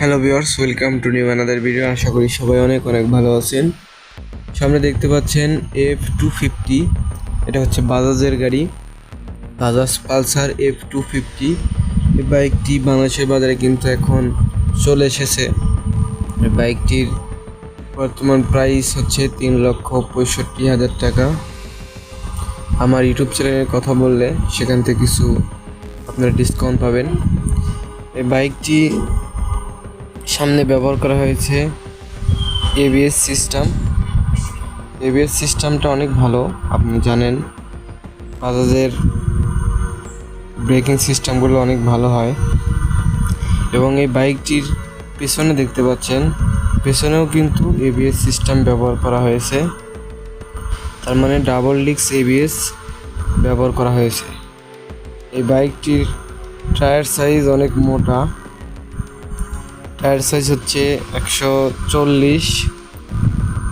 Hello viewers welcome to new another video আশা করি সবাই অনেক অনেক ভালো আছেন। সামনে দেখতে পাচ্ছেন এফ টু ফিফটি এটা হচ্ছে বাজাজের গাড়ি। Bajaj Pulsar F two fifty এই বাইকটি বাংলাদেশের বাজারে কিন্তু এখন চলে এসেছে। বাইকটির বর্তমান প্রাইস হচ্ছে তিন লক্ষ পঁয়ষট্টি হাজার টাকা। আমার ইউটিউব চ্যানেলের কথা বললে সেখান থেকে কিছু আপনারা ডিসকাউন্ট পাবেন। এই বাইকটি সামনে ব্যবহার করা হয়েছে এবিএস সিস্টেম এবিএস সিস্টেমটা অনেক ভালো, আপনি জানেন। বাজাজের ব্রেকিং সিস্টেমগুলো অনেক ভালো হয়। এবং এই বাইকটির পেছনে দেখতে পাচ্ছেন, পেছনেও কিন্তু এবিএস সিস্টেম ব্যবহার করা হয়েছে। তার মানে ডাবল ডিক্স এবিএস ব্যবহার করা হয়েছে। এই বাইকটির টায়ার সাইজ অনেক মোটা। টায়ার সাইজ হচ্ছে একশো চল্লিশ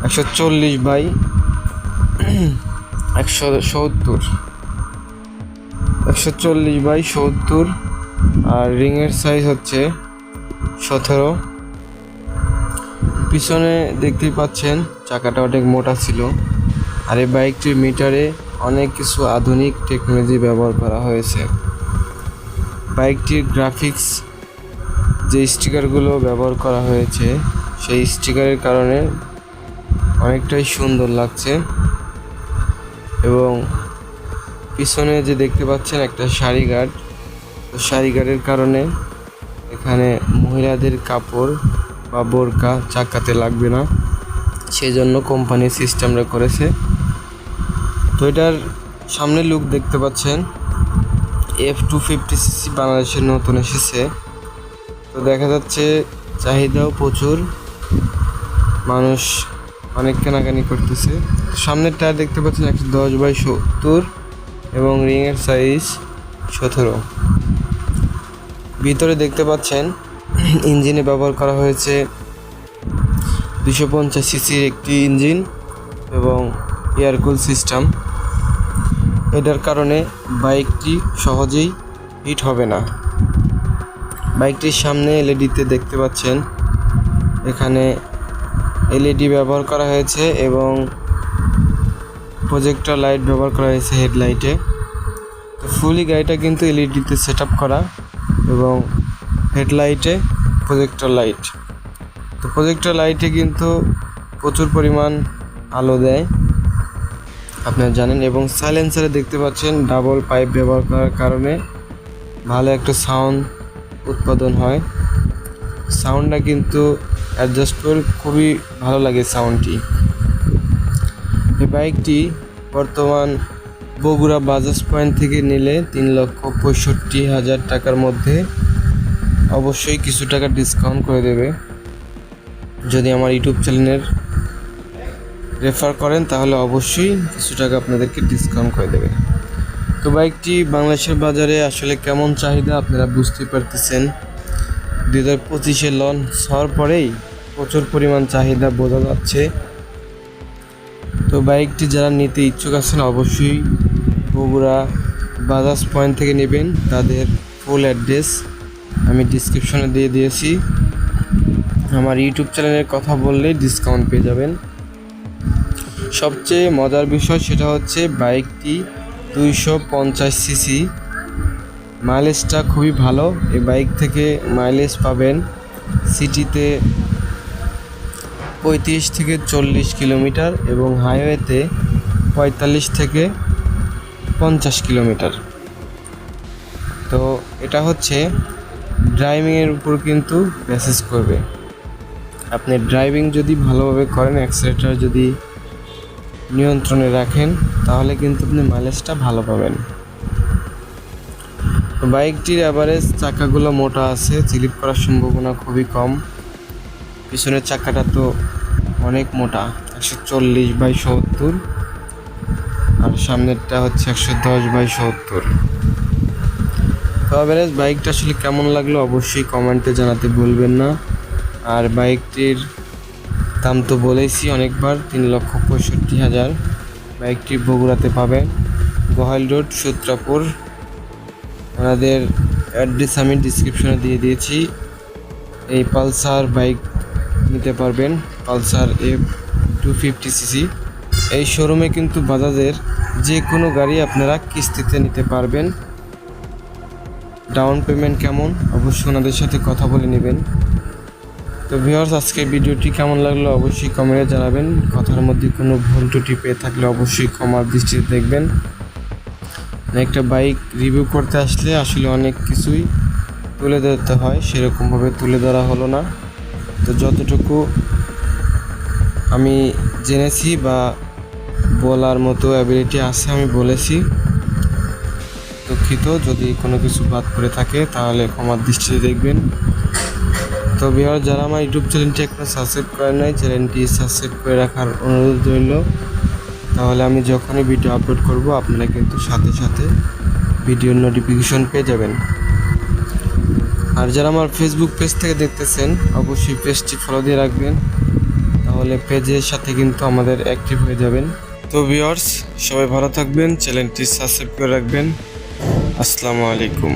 একশো চল্লিশ বাই একশো সত্তর। একশো চল্লিশ বাই সত্তর, আর রিংয়ের সাইজ হচ্ছে সতেরো। পিছনে দেখতেই পাচ্ছেন, চাকাটা অনেক মোটা ছিল। আর এই বাইকটির মিটারে অনেক কিছু আধুনিক টেকনোলজি ব্যবহার করা হয়েছে। বাইকটির গ্রাফিক্স যে স্টিকারগুলো ব্যবহার করা হয়েছে, সেই স্টিকারের কারণে অনেকটাই সুন্দর লাগছে। এবং পিছনে যে দেখতে পাচ্ছেন একটা শাড়ি গার্ড, তো শাড়ি গার্ডের কারণে এখানে মহিলাদের কাপড় বা বোরকা চাকাতে লাগবে না। সেই জন্য কোম্পানি সিস্টেমটা করেছে। তো এটার সামনে লুক দেখতে পাচ্ছেন। এফ টু ফিফটি সিসি বাংলাদেশের নতুন এসেছে। তো দেখা যাচ্ছে চাহিদাও প্রচুর। মানুষ অনেক কেনাকানি করতেছে। সামনের টায়ার দেখতে পাচ্ছেন একশো দশ বাই সত্তর এবং রিংয়ের সাইজ সতেরো। ভিতরে দেখতে পাচ্ছেন ইঞ্জিনে ব্যবহার করা হয়েছে দুশো পঞ্চাশ সিসির একটি ইঞ্জিন এবং এয়ারকুল সিস্টেম। এটার কারণে বাইকটি সহজেই হিট হবে না। বাইকটির সামনে এলইডিতে দেখতে পাচ্ছেন, এখানে এলইডি ব্যবহার করা হয়েছে এবং প্রজেক্টর লাইট ব্যবহার করা হয়েছে হেডলাইটে। তো ফুলি গাড়িটা কিন্তু এলইডিতে সেট করা এবং হেডলাইটে প্রজেক্টর লাইট। তো প্রজেক্টর লাইটে কিন্তু প্রচুর পরিমাণ আলো দেয়। আপনারা জানেন, এবং সাইলেন্সারে দেখতে পাচ্ছেন ডাবল পাইপ ব্যবহার করার কারণে ভালো একটা সাউন্ড উৎপাদন হয়। সাউন্ডটা কিন্তু অ্যাডজাস্টেবল খুবই ভালো লাগে সাউন্ডটি এই বাইকটি বর্তমান বগুড়া বাজাজ পয়েন্ট থেকে নিলে তিন লক্ষ পঁয়ষট্টি হাজার টাকার মধ্যে অবশ্যই কিছু টাকা ডিসকাউন্ট করে দেবে। যদি আমার ইউটিউব চ্যানেলের রেফার করেন, তাহলে অবশ্যই কিছু টাকা আপনাদেরকে ডিসকাউন্ট করে দেবে। তো বাইকটি বাংলাদেশের বাজারে আসলে কেমন চাহিদা আপনারা বুঝতে পারতেছেন? দু হাজার পঁচিশে লঞ্চ হওয়ার পরেই প্রচুর পরিমাণ চাহিদা বোঝা যাচ্ছে। তো বাইকটি যারা নিতে ইচ্ছুক আছেন অবশ্যই বগুড়া বাজাজ পয়েন্ট থেকে নেবেন, তাদের ফুল অ্যাড্রেস আমি ডিসক্রিপশনে দিয়ে দিয়েছি। আমার ইউটিউব চ্যানেলের কথা বললেই ডিসকাউন্ট পেয়ে যাবেন। সবচেয়ে মজার বিষয় সেটা হচ্ছে বাইকটি দুইশো পঞ্চাশ সিসি। মাইলেজটা খুবই ভালো। এই বাইক থেকে মাইলেজ পাবেন সিটিতে পঁয়ত্রিশ থেকে চল্লিশ কিলোমিটার এবং হাইওয়েতে পঁয়তাল্লিশ থেকে পঞ্চাশ কিলোমিটার। তো এটা হচ্ছে ড্রাইভিংয়ের উপর কিন্তু মেসেজ করবে। আপনি ড্রাইভিং যদি ভালোভাবে করেন, অ্যাক্সিলেটার যদি নিয়ন্ত্রণে রাখেন, তাহলে কিন্তু আপনি মাইলেজটা ভালো পাবেন। বাইকটির অ্যাভারেজ চাকাগুলো মোটা আছে, স্লিপ করার সম্ভাবনা খুবই কম। পিছনের চাকাটা তো অনেক মোটা, একশো চল্লিশ বাই সত্তর, আর সামনেরটা হচ্ছে একশো দশ বাই সত্তর। তো অ্যাভারেজ বাইকটা আসলে কেমন লাগল অবশ্যই কমেন্টে জানাতে ভুলবেন না। আর বাইকটির দাম তো বলেইছি অনেকবার, তিন লক্ষ পঁয়ষট্টি হাজার। বাইকটি বগুড়াতে পাবেন। গোহাইল রোড, সূত্রাপুর। ওনাদের অ্যাড্রেস আমি ডিসক্রিপশনে দিয়ে দিয়েছি। এই পালসার বাইক নিতে পারবেন, Pulsar F two fifty CC. এই শোরুমে কিন্তু বাজাজের যে কোনো গাড়ি আপনারা কিস্তিতে নিতে পারবেন। ডাউন পেমেন্ট কেমন? অবশ্যই ওনাদের সাথে কথা বলে নেবেন। তো ভিউয়ার্স, আজকে ভিডিওটি কেমন লাগল অবশ্যই কমেন্টে জানাবেন। কথার মধ্যে কোনো ভুল ত্রুটি পেয়ে থাকলে অবশ্যই ক্ষমার দৃষ্টিতে দেখবেন। একটা বাইক রিভিউ করতে আসলে আসলে অনেক কিছুই তুলে ধরতে হয়, সেরকমভাবে তুলে ধরা হলো না। তো যতটুকু আমি জেনেছি বা বলার মতো অ্যাবিলিটি আছে আমি বলেছি। দুঃখিত, যদি কোনো কিছু বাদ করে থাকে তাহলে ক্ষমার দৃষ্টিতে দেখবেন। তো বিহার যারা আমার ইউটিউব চ্যানেলটি এখনও সাবস্ক্রাইব করেন নাই, চ্যানেলটি সাবস্ক্রাইব করে রাখার অনুরোধ রইল। তাহলে আমি যখনই ভিডিও আপলোড করব, আপনারা কিন্তু সাথে সাথে ভিডিওর নোটিফিকেশন পেয়ে যাবেন। আর যারা আমার ফেসবুক পেজ থেকে দেখতেছেন, অবশ্যই পেজটি ফলো দিয়ে রাখবেন। তাহলে পেজের সাথে কিন্তু আমাদের অ্যাক্টিভ হয়ে যাবেন। তো ভিউয়ার্স, সবাই ভালো থাকবেন, চ্যানেলটি সাবস্ক্রাইব করে রাখবেন। আসসালামু আলাইকুম।